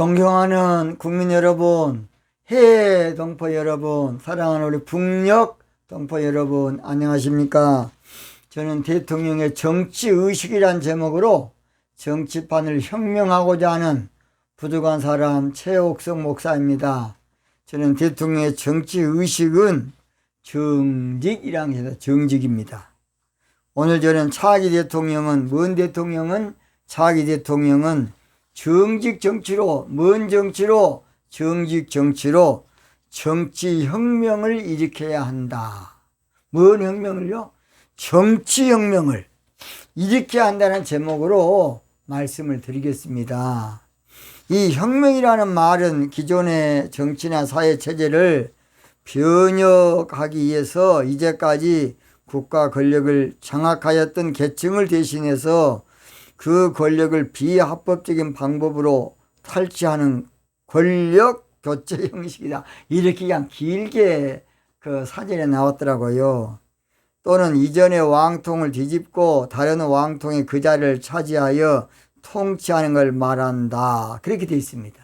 존경하는 국민 여러분, 해외 동포 여러분, 사랑하는 우리 북녘 동포 여러분, 안녕하십니까? 저는 대통령의 정치의식이란 제목으로 정치판을 혁명하고자 하는 부족한 사람 최옥성 목사입니다. 저는 대통령의 정치의식은 정직이라는 것이다. 정직입니다. 오늘 저는 차기 대통령은, 먼 대통령은, 차기 대통령은 정직 정치로, 먼 정치로, 정직 정치로 정치 혁명을 일으켜야 한다. 뭔 혁명을요? 정치 혁명을 일으켜야 한다는 제목으로 말씀을 드리겠습니다. 이 혁명이라는 말은 기존의 정치나 사회 체제를 변혁하기 위해서 이제까지 국가 권력을 장악하였던 계층을 대신해서 그 권력을 비합법적인 방법으로 탈취하는 권력 교체 형식이다. 이렇게 그냥 길게 그 사전에 나왔더라고요. 또는 이전의 왕통을 뒤집고 다른 왕통이 그 자리를 차지하여 통치하는 걸 말한다. 그렇게 되어 있습니다.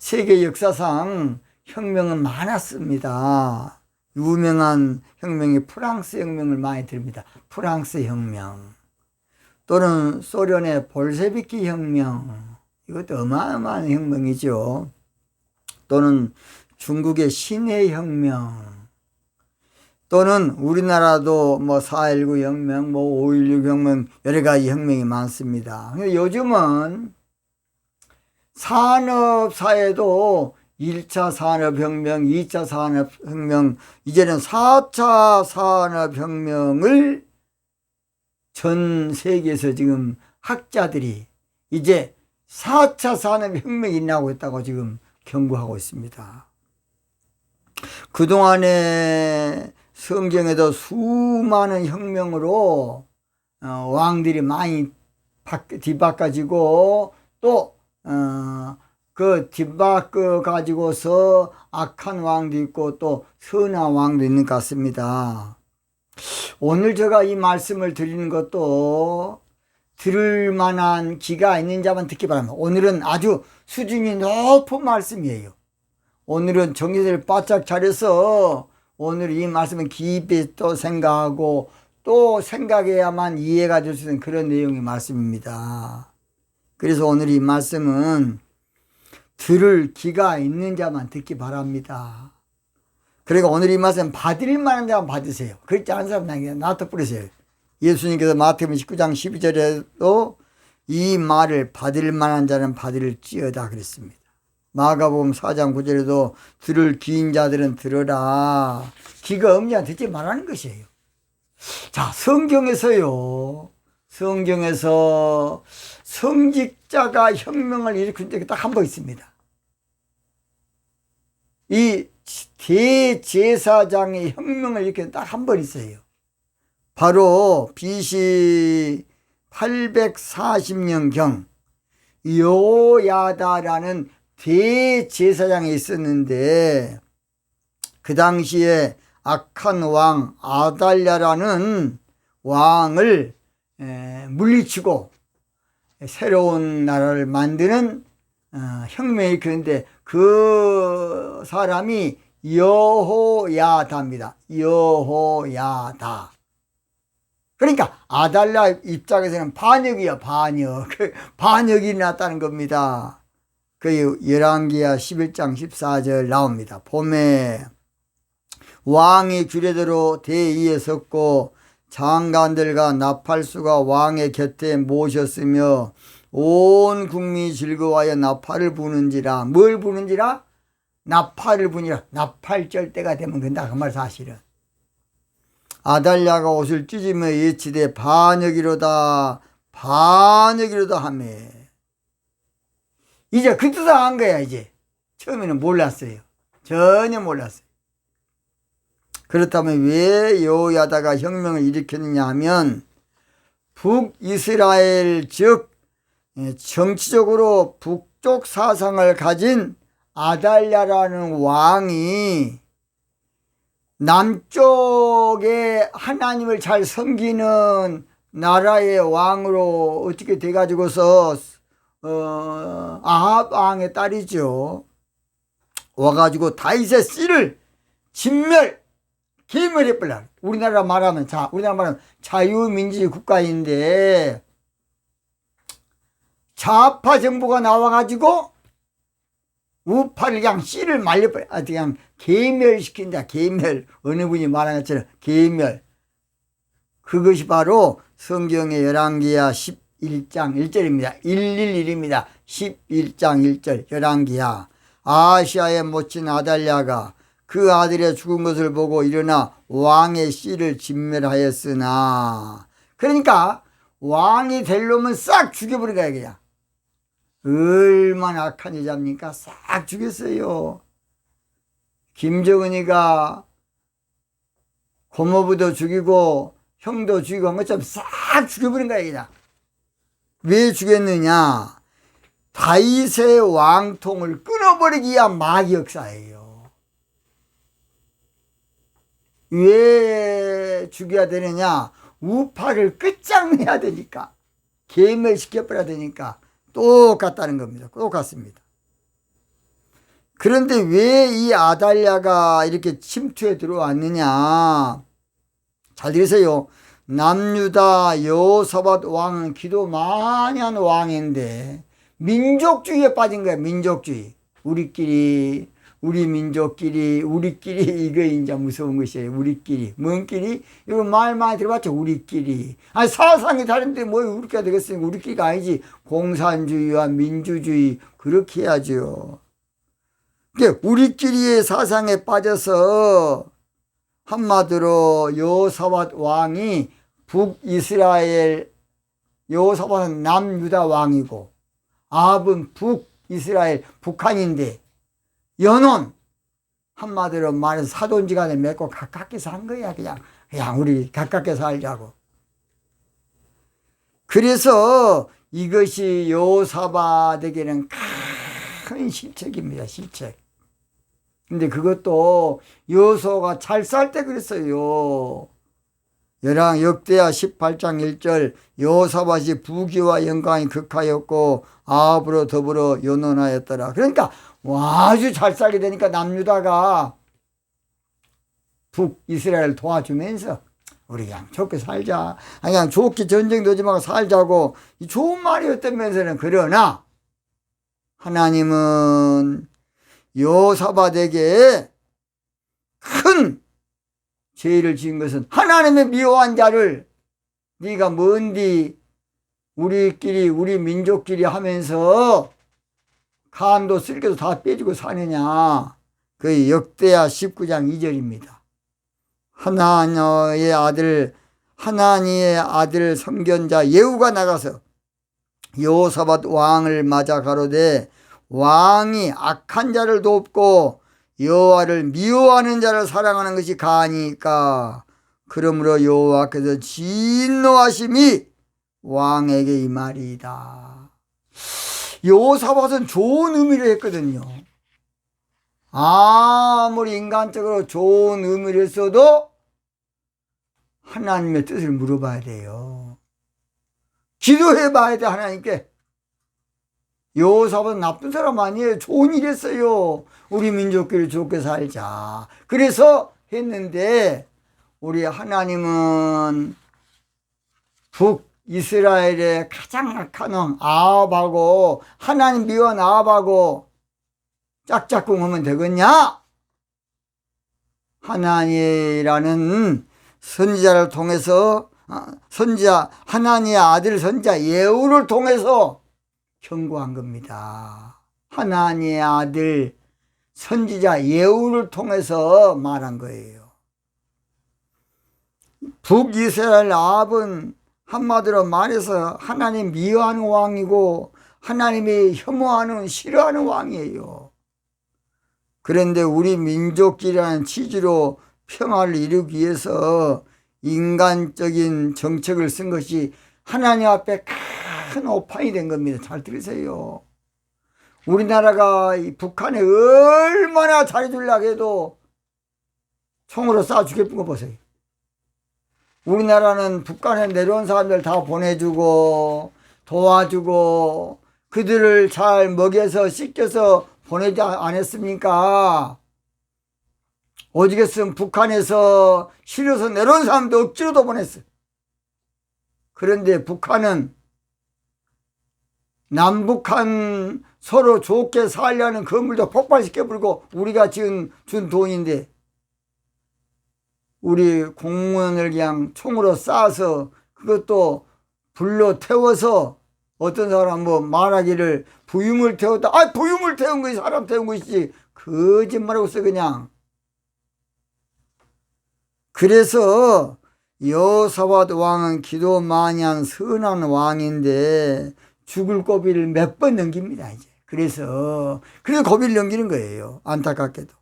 세계 역사상 혁명은 많았습니다. 유명한 혁명이 프랑스 혁명을 많이 들립니다. 프랑스 혁명. 또는 소련의 볼세비키 혁명. 이것도 어마어마한 혁명이죠. 또는 중국의 신해 혁명. 또는 우리나라도 뭐 4.19 혁명, 뭐 5.16 혁명, 여러 가지 혁명이 많습니다. 근데 요즘은 산업사회도 1차 산업혁명, 2차 산업혁명, 이제는 4차 산업혁명을 전 세계에서 지금 학자들이 이제 4차 산업혁명이 일어나고 있다고 지금 경고하고 있습니다. 그동안에 성경에도 수많은 혁명으로 어, 왕들이 많이 뒤바꿔지고 또 어, 그 뒤바꿔 가지고서 악한 왕도 있고 또 선한 왕도 있는 것 같습니다. 오늘 제가 이 말씀을 드리는 것도 들을 만한 기가 있는 자만 듣기 바랍니다. 오늘은 아주 수준이 높은 말씀이에요. 오늘은 정신을 바짝 차려서 오늘 이 말씀을 깊이 또 생각하고 또 생각해야만 이해가 될 수 있는 그런 내용의 말씀입니다. 그래서 오늘 이 말씀은 들을 기가 있는 자만 듣기 바랍니다. 그리고 오늘 이 말씀 받을 만한 자만 받으세요. 그렇지 않은 사람 그냥 놔둬버리세요. 예수님께서 마태복음 19장 12절에도 이 말을 받을 만한 자는 받을지어다 그랬습니다. 마가복음 4장 9절에도 들을 귀인 자들은 들어라. 귀가 없냐 듣지 말라는 것이에요. 자, 성경에서요. 성경에서 성직자가 혁명을 일으킨 적이 딱 한 번 있습니다. 이 대제사장의 혁명을 일으킨 딱 한 번 있어요. 바로 BC 840년경 요야다라는 대제사장이 있었는데 그 당시에 악한 왕 아달랴라는 왕을 물리치고 새로운 나라를 만드는 어, 혁명이 그런데 그 사람이 여호야다입니다. 여호야다. 그러니까 아달라 입장에서는 반역이야 반역. 반역이 났다는 겁니다. 그 열왕기야 11장 14절 나옵니다. 봄에 왕이 규례대로 대위에 섰고 장관들과 나팔수가 왕의 곁에 모셨으며 온 국민이 즐거워하여 나팔을 부는지라. 뭘 부는지라? 나팔을 부니라. 나팔절 때가 되면 된다. 그 말 사실은. 아달랴가 옷을 찢으며 예치되 반역이로다. 반역이로다 하며 이제 그 뜻을 안 거야 이제. 처음에는 몰랐어요. 전혀 몰랐어요. 그렇다면 왜 여호야다가 혁명을 일으켰느냐 하면 북이스라엘 즉 정치적으로 북쪽 사상을 가진 아달랴라는 왕이 남쪽에 하나님을 잘 섬기는 나라의 왕으로 어떻게 돼가지고서 어, 아합 왕의 딸이죠. 와가지고 다윗의 씨를 진멸, 개멸해 버려. 우리나라 말하면, 자, 우리나라 말하면 자유민주주의 국가인데, 좌파 정부가 나와가지고, 우파를 그냥 씨를 말려버려. 아, 그냥 개멸시킨다, 개멸. 어느 분이 말한 것처럼 개멸. 그것이 바로 성경의 열왕기야 11장 1절입니다. 111입니다. 11장 1절 열왕기야. 아시아의 모친 아달랴가 그 아들의 죽은 것을 보고 일어나 왕의 씨를 진멸하였으나 그러니까 왕이 될 놈은 싹 죽여버린 거야 그냥 얼마나 악한 여자입니까 싹 죽였어요 김정은이가 고모부도 죽이고 형도 죽이고 한 것처럼 싹 죽여버린 거야 그냥 왜 죽였느냐 다윗의 왕통을 끊어버리기 위한 마귀역사예요. 왜 죽여야 되느냐? 우파를 끝장내야 되니까. 개멸시켜버려야 되니까. 똑같다는 겁니다. 똑같습니다. 그런데 왜 이 아달랴가 이렇게 침투에 들어왔느냐? 잘 들으세요. 남유다 여호사밧 왕은 기도 많이 하는 왕인데 민족주의에 빠진 거야 민족주의 우리끼리 우리 민족끼리 우리끼리 이거 이제 무서운 것이에요. 우리끼리. 뭔끼리? 이거 말 많이 들어봤죠? 우리끼리. 아니 사상이 다른데 뭐 우리끼리가 되겠으니까? 우리끼리가 아니지. 공산주의와 민주주의 그렇게 해야죠. 그러니까 우리끼리의 사상에 빠져서 한마디로 여호사밧 왕이 북이스라엘 여호사밧은 남유다 왕이고 아합은 북이스라엘 북한인데 연혼 한마디로 말해서 사돈지간에 맺고 가깝게 산 거야 그냥. 그냥 우리 가깝게 살자고. 그래서 이것이 여호사밧에게는 큰 실책입니다 실책. 근데 그것도 여호수아가 잘 살 때 그랬어요. 열왕 역대하 18장 1절 여호사밧이 부귀와 영광이 극하였고 아합으로 더불어 연혼하였더라. 그러니까 아주 잘 살게 되니까 남유다가 북이스라엘 도와주면서 우리 그냥 좋게 살자. 그냥 좋게 전쟁도 하지 말고 살자고 좋은 말이었다면서는 그러나 하나님은 여사밧에게 큰 죄를 지은 것은 하나님의 미워한 자를 네가 뭔디 우리끼리 우리 민족끼리 하면서 간도 쓸개도 다 빼주고 사느냐? 그 역대하 19장 2절입니다. 하나님의 아들 하나님의 아들 성견자 예후가 나가서 여호사밧 왕을 맞아 가로되 왕이 악한 자를 돕고 여호와를 미워하는 자를 사랑하는 것이 가니까 그러므로 여호와께서 진노하심이 왕에게 이 말이다. 여호사밧은 좋은 의미를 했거든요. 아무리 인간적으로 좋은 의미를 써도 하나님의 뜻을 물어봐야 돼요. 기도해 봐야 돼 하나님께. 여호사밧은 나쁜 사람 아니에요. 좋은 일 했어요. 우리 민족끼리 좋게 살자. 그래서 했는데 우리 하나님은 북 이스라엘의 가장 악한 왕 아합하고 하나님 미워한 아합하고 짝짝꿍 하면 되겠냐? 하나님이라는 선지자를 통해서 아, 선지자 하나님의 아들 선지자 예우를 통해서 경고한 겁니다. 하나님의 아들 선지자 예우를 통해서 말한 거예요. 북이스라엘 아합은 한마디로 말해서 하나님 미워하는 왕이고 하나님이 혐오하는 싫어하는 왕이에요. 그런데 우리 민족끼리라는 취지로 평화를 이루기 위해서 인간적인 정책을 쓴 것이 하나님 앞에 큰 오판이 된 겁니다. 잘 들으세요. 우리나라가 북한에 얼마나 잘해주려고 해도 총으로 쏴 죽여본 거 보세요. 우리나라는 북한에 내려온 사람들 다 보내주고 도와주고 그들을 잘 먹여서 씻겨서 보내지 않았습니까? 오죽했으면 북한에서 실어서 내려온 사람도 억지로도 보냈어. 그런데 북한은 남북한 서로 좋게 살려는 건물도 폭발시켜 버리고 우리가 지금 준 돈인데 우리 공무원을 그냥 총으로 쏴서 그것도 불로 태워서 어떤 사람 뭐 말하기를 부유물 태웠다. 아 부유물 태운 것이 사람 태운 것이지 거짓말하고 있어 그냥. 그래서 여사밧 왕은 기도 많이 한 선한 왕인데 죽을 고비를 몇 번 넘깁니다 이제. 그래서 그래서 고비를 넘기는 거예요. 안타깝게도.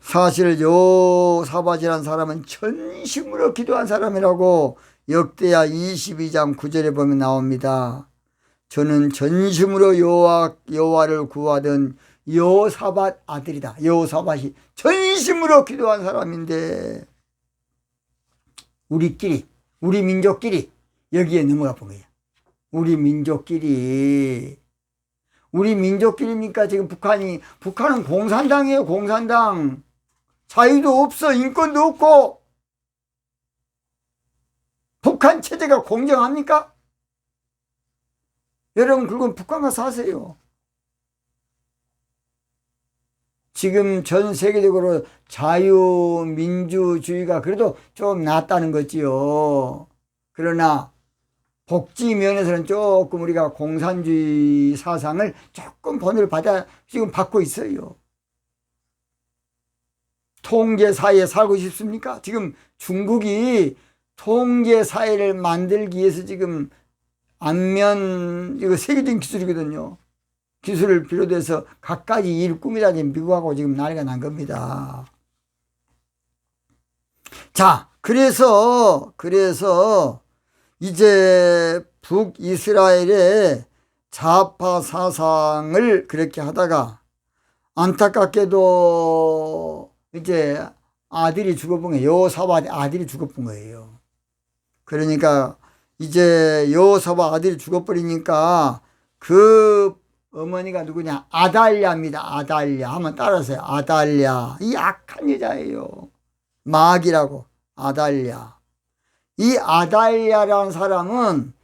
사실 요사밧이라는 사람은 전심으로 기도한 사람이라고 역대야 22장 9절에 보면 나옵니다. 저는 전심으로 여호와 여호와를 구하던 여호사밧 아들이다. 여호사밧이 전심으로 기도한 사람인데 우리끼리 우리 민족끼리 여기에 넘어가 본 거예요. 우리 민족끼리 우리 민족끼리니까 지금 북한이 북한은 공산당이에요. 공산당 자유도 없어 인권도 없고 북한 체제가 공정합니까? 여러분 그건 북한과 사세요. 지금 전 세계적으로 자유민주주의가 그래도 좀 낫다는 거지요. 그러나 복지 면에서는 조금 우리가 공산주의 사상을 조금 번호를 받아 지금 받고 있어요. 통제 사회에 살고 싶습니까? 지금 중국이 통제 사회를 만들기 위해서 지금 안면 이거 세계적인 기술이거든요. 기술을 비롯해서 갖가지 일 꿈이라니 미국하고 지금 난리가 난 겁니다. 자, 그래서 그래서 이제 북이스라엘의 좌파 사상을 그렇게 하다가 안타깝게도 이제 아들이 죽어본 거예요. 여호사밧 아들이 죽어본 거예요. 그러니까 이제 여호사밧 아들이 죽어버리니까 그 어머니가 누구냐 아달랴입니다. 아달랴 한번 따라서요. 아달랴 이 악한 여자예요. 마귀라고 아달랴. 이 아달랴라는 사람은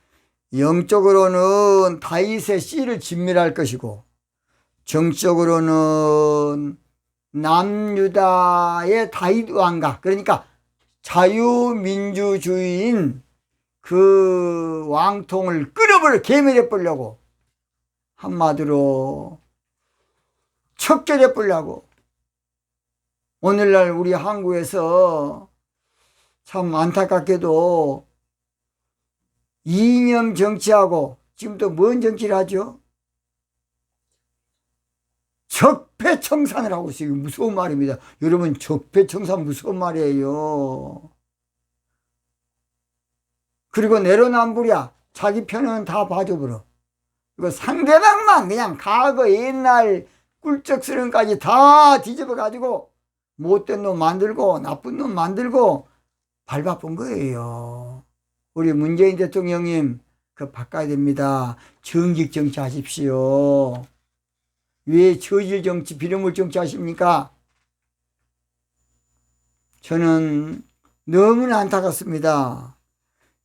영적으로는 다윗의 씨를 진멸할 것이고 정적으로는 남유다의 다윗 왕가 그러니까 자유민주주의인 그 왕통을 끊어버려 개멸해 버리려고 한마디로 척결해 버리려고. 오늘날 우리 한국에서 참 안타깝게도 이념 정치하고 지금 또뭔 정치를 하죠? 적폐청산을 하고 있어요. 무서운 말입니다. 여러분 적폐청산 무서운 말이에요. 그리고 내로남불이야. 자기 편은 다 봐줘버려. 그리고 상대방만 그냥 과거 옛날 꿀쩍스름까지 다 뒤집어가지고 못된 놈 만들고 나쁜 놈 만들고 밟아본 거예요. 우리 문재인 대통령님 그 바꿔야 됩니다. 정직 정치 하십시오. 왜 저질 정치, 비료물 정치 하십니까? 저는 너무나 안타깝습니다.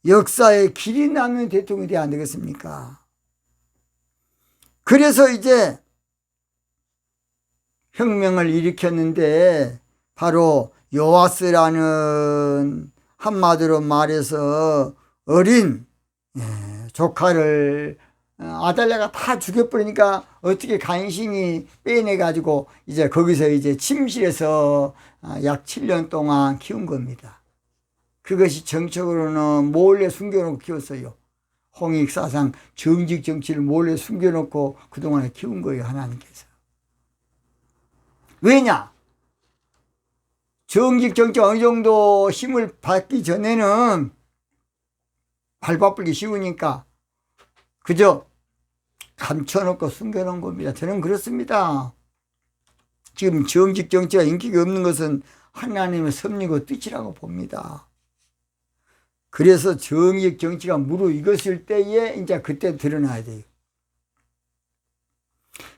역사에 길이 남는 대통령이 돼야 안 되겠습니까? 그래서 이제 혁명을 일으켰는데 바로 요아스라는 한마디로 말해서 어린 예, 조카를 어, 아달랴가 다 죽여버리니까 어떻게 간신히 빼내가지고 이제 거기서 이제 침실에서 어, 약 7년 동안 키운 겁니다. 그것이 정책으로는 몰래 숨겨놓고 키웠어요. 홍익 사상 정직 정치를 몰래 숨겨놓고 그동안에 키운 거예요, 하나님께서. 왜냐? 정직 정치 어느 정도 힘을 받기 전에는 발바쁘기 쉬우니까 그저 감춰놓고 숨겨놓은 겁니다. 저는 그렇습니다. 지금 정직 정치가 인기가 없는 것은 하나님의 섭리고 뜻이라고 봅니다. 그래서 정익 정치가 무르익었을 때에 이제 그때 드러나야 돼요.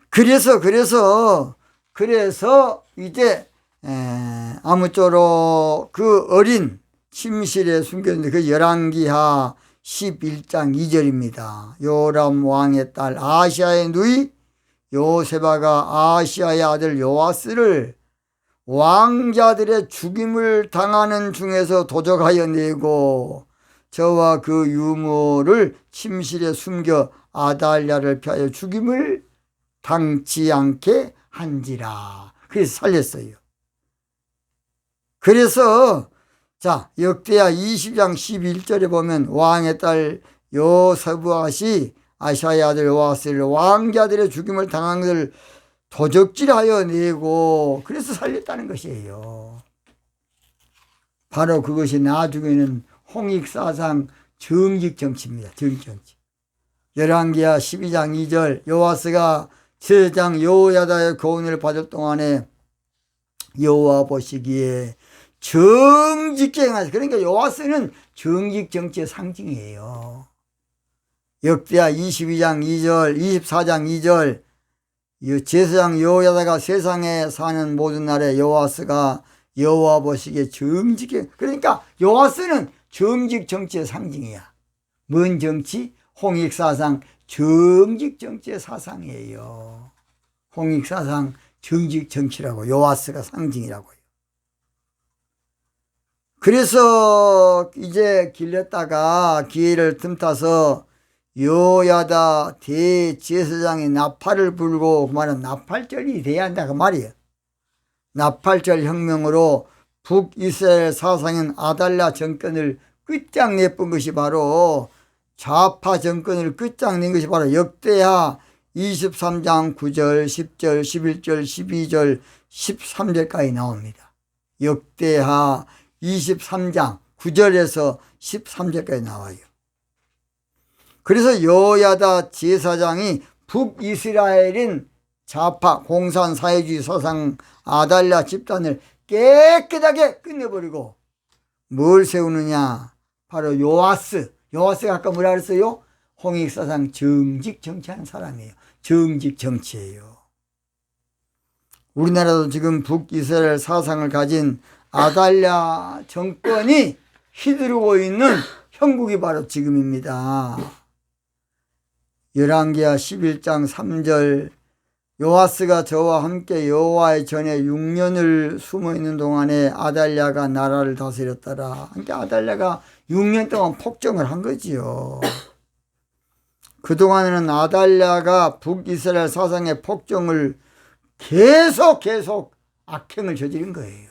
그래서 그래서 그래서 이제 에, 아무쪼록 그 어린 침실에 숨겨진 그 열왕기하 11장 2절입니다. 요람 왕의 딸 아시아의 누이 요세바가 아시아의 아들 요아스를 왕자들의 죽임을 당하는 중에서 도적하여 내고 저와 그 유모를 침실에 숨겨 아달랴를 피하여 죽임을 당치 않게 한지라. 그래서 살렸어요. 그래서 자 역대하 20장 11절에 보면 왕의 딸 요서부아시 아시아의 아들 요아스를 왕자들의 죽임을 당한 것을 도적질하여 내고 그래서 살렸다는 것이에요. 바로 그것이 나중에는 홍익사상 정직 정치입니다. 정직 정치. 열왕기하 12장 2절 요아스가 제장 여호야다의 고은을 받을 동안에 여호와 보시기에 정직행하시 그러니까 요아스는 정직 정치의 상징이에요. 역대하 22장 2절, 24장 2절 제사장 여호야다가 세상에 사는 모든 날에 여호와스가 여호와 보시기에 정직해 그러니까 여호와스는 정직 정치의 상징이야. 뭔 정치? 홍익 사상 정직 정치의 사상이에요. 홍익 사상 정직 정치라고 여호와스가 상징이라고요. 그래서 이제 길렸다가 기회를 틈타서 여야다 대제사장이 나팔을 불고 그 말은 나팔절이 돼야 한다 그 말이에요. 나팔절 혁명으로 북이스라엘 사상인 아달라 정권을 끝장내본 것이 바로 좌파 정권을 끝장낸 것이 바로 역대하 23장 9절, 10절, 11절, 12절, 13절까지 나옵니다. 역대하 23장 9절에서 13절까지 나와요. 그래서 여야다 제사장이 북이스라엘인 좌파 공산 사회주의 사상 아달랴 집단을 깨끗하게 끝내버리고 뭘 세우느냐 바로 요아스 요아스가 아까 뭐라 그랬어요? 홍익사상 정직 정치하는 사람이에요 정직 정치예요 우리나라도 지금 북이스라엘 사상을 가진 아달랴 정권이 휘두르고 있는 형국이 바로 지금입니다. 열왕기하 11장 3절 요아스가 저와 함께 여호와의 전에 6년을 숨어 있는 동안에 아달랴가 나라를 다스렸더라. 그러니까 아달랴가 6년 동안 폭정을 한 거지요. 그동안에는 아달랴가 북이스라엘 사상의 폭정을 계속 계속 악행을 저지른 거예요.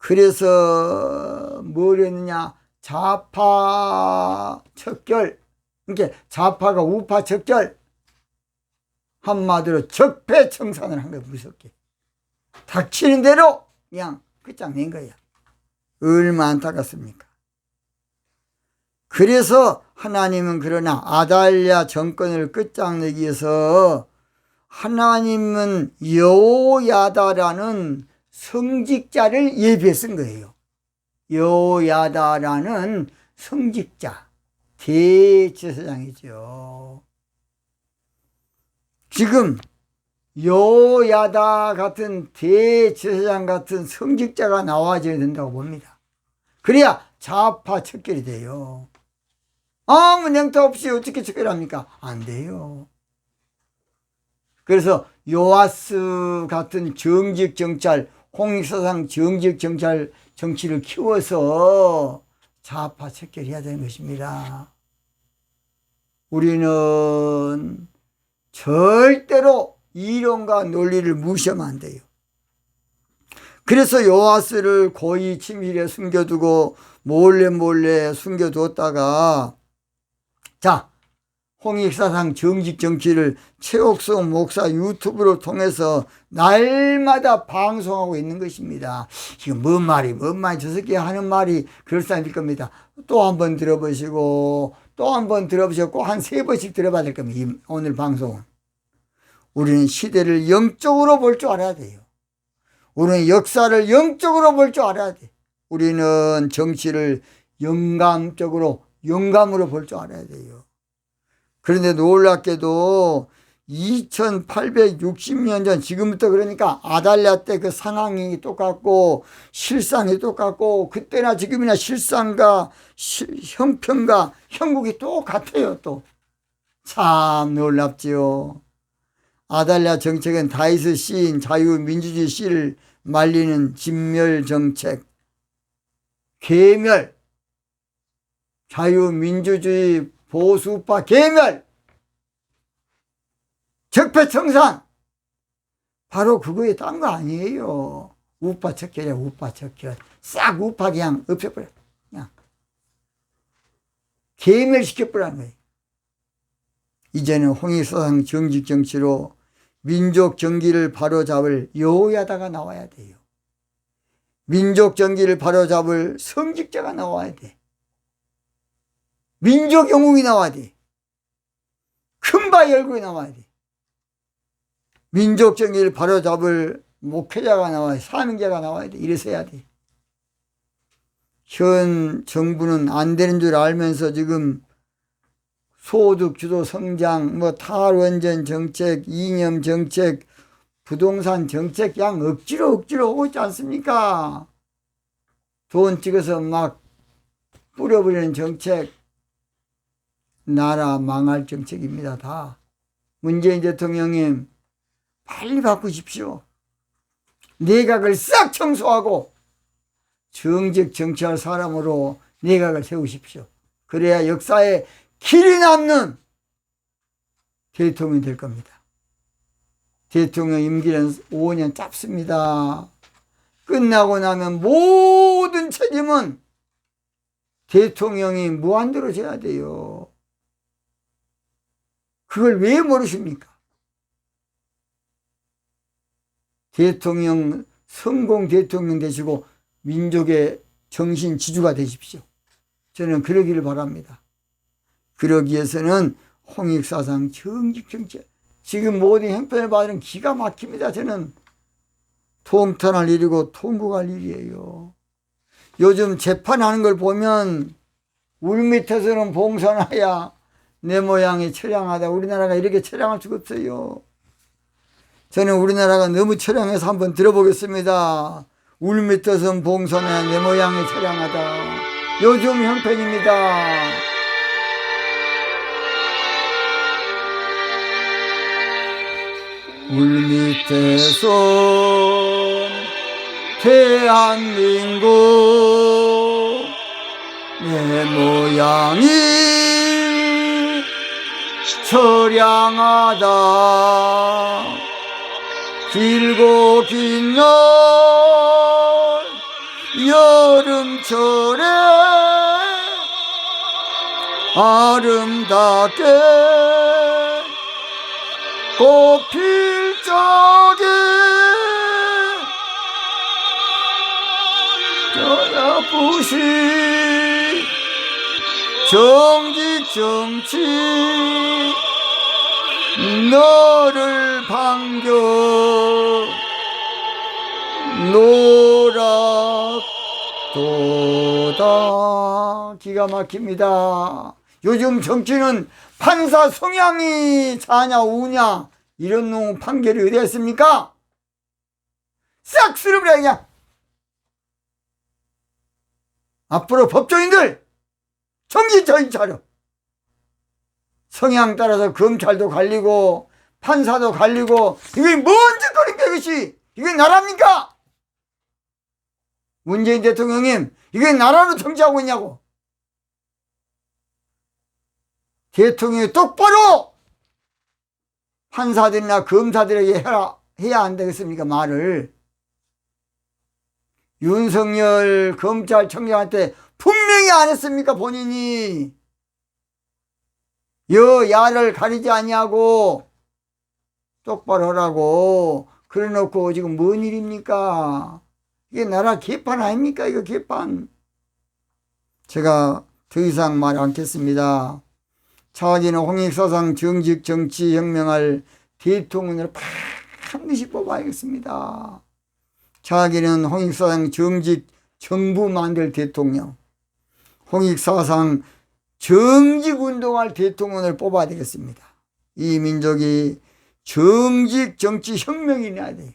그래서 뭘 했느냐? 좌파 척결. 그러니까 좌파가 우파 척결. 한마디로 적폐 청산을 한 거야, 무섭게. 닥치는 대로 그냥 끝장낸 거야. 얼마 안타깝습니까? 그래서 하나님은 그러나 아달랴 정권을 끝장내기 위해서 하나님은 여호야다라는 성직자를 예비해 쓴 거예요. 여호야다라는 성직자, 대제사장이죠. 지금 여야다 같은 대제사장 같은 성직자가 나와줘야 된다고 봅니다. 그래야 좌파 척결이 돼요. 아무 냉타 없이 어떻게 척결합니까? 안 돼요. 그래서 요아스 같은 정직 정찰, 홍익사상 정직 정찰 정치를 키워서 좌파 척결해야 되는 것입니다. 우리는 절대로 이론과 논리를 무시하면 안 돼요. 그래서 요아스를 고이 침실에 숨겨두고 몰래 몰래 숨겨두었다가 자 홍익사상 정직 정치를 최옥성 목사 유튜브를 통해서 날마다 방송하고 있는 것입니다. 지금 뭔 말이 뭔 말이 저 새끼 하는 말이 그럴싸할 겁니다. 또 한 번 들어보시고 또 한 번 들어보시고 한 세 번씩 들어봐야 될 겁니다. 이 오늘 방송은. 우리는 시대를 영적으로 볼 줄 알아야 돼요. 우리는 역사를 영적으로 볼 줄 알아야 돼. 우리는 정치를 영감적으로, 영감으로 볼 줄 알아야 돼요. 그런데 놀랍게도 2860년 전, 지금부터 그러니까 아달랴 때 그 상황이 똑같고, 실상이 똑같고, 그때나 지금이나 실상과 실, 형편과 형국이 똑같아요, 또. 참 놀랍지요. 아달랴 정책은 다이스 시인 자유민주주의 씨를 말리는 진멸 정책. 개멸. 자유민주주의 보수파 개멸. 적폐청산. 바로 그거에 딴 거 아니에요. 우파 척결이야, 우파 척결. 싹 우파 그냥 없애버려. 그냥. 개멸시켜버리는 거예요. 이제는 홍익사상 정직 정치로 민족 정기를 바로잡을 여호야다가 나와야 돼요. 민족 정기를 바로잡을 성직자가 나와야 돼. 민족 영웅이 나와야 돼. 큰 바위 얼굴이 나와야 돼. 민족 정기를 바로잡을 목회자가 나와야 돼. 사명자가 나와야 돼. 이래서 해야 돼. 현 정부는 안 되는 줄 알면서 지금 소득 주도 성장, 뭐 탈원전 정책, 이념 정책, 부동산 정책 양 억지로 억지로 오고 있지 않습니까? 돈 찍어서 막 뿌려버리는 정책, 나라 망할 정책입니다, 다. 문재인 대통령님, 빨리 바꾸십시오. 내각을 싹 청소하고 정직 정치할 사람으로 내각을 세우십시오. 그래야 역사에 길이 남는 대통령이 될 겁니다. 대통령 임기는 5년 짧습니다. 끝나고 나면 모든 책임은 대통령이 무한대로 져야 돼요. 그걸 왜 모르십니까? 대통령, 성공 대통령 되시고 민족의 정신 지주가 되십시오. 저는 그러기를 바랍니다. 그러기 위해서는 홍익사상 정직정치 지금 모든 형편을 받으는 기가 막힙니다. 저는 통탄할 일이고 통곡할 일이에요. 요즘 재판하는 걸 보면 울 밑에서는 봉선하야 내 모양이 처량하다. 우리나라가 이렇게 처량할 수가 없어요. 저는 우리나라가 너무 처량해서 한번 들어보겠습니다. 울 밑에서는 봉선하야 내 모양이 처량하다. 요즘 형편입니다. 울 밑에서 대한민국 내 모양이 처량하다. 길고 긴 날 여름철에 아름답게 꽃필 적에 저야 부시 정 직 정치 너를 반겨 노락도다 기가 막힙니다. 요즘 정치는 판사 성향이 자냐 우냐 이런 놈 판결이 어디 있습니까? 싹 쓸어버려 그냥 앞으로 법조인들 정신 차려 성향 따라서 검찰도 갈리고 판사도 갈리고 이게 뭔 짓거리입니까 이것이 이게 나라입니까? 문재인 대통령님 이게 나라로 정치하고 있냐고 대통령이 똑바로 판사들이나 검사들에게 해야, 해야 안 되겠습니까? 말을. 윤석열 검찰청장한테 분명히 안 했습니까? 본인이. 여 야를 가리지 아니하고 똑바로 하라고 그래 놓고 지금 뭔 일입니까? 이게 나라 개판 아닙니까? 이거 개판. 제가 더 이상 말 않겠습니다. 차기는 홍익사상 정직 정치 혁명할 대통령을 반드시 뽑아야겠습니다. 차기는 홍익사상 정직 정부 만들 대통령, 홍익사상 정직 운동할 대통령을 뽑아야 되겠습니다. 이 민족이 정직 정치 혁명이 나야 돼요.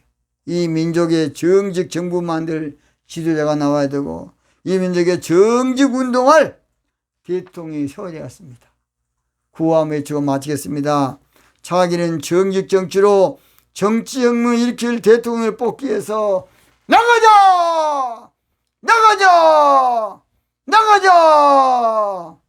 이 민족의 정직 정부 만들 지도자가 나와야 되고 이 민족의 정직 운동할 대통령이 세워야 되겠습니다. 구호함 외치고 마치겠습니다. 자기는 정직 정치로 정치 혁명을 일으킬 대통령을 뽑기 위해서 나가자! 나가자! 나가자!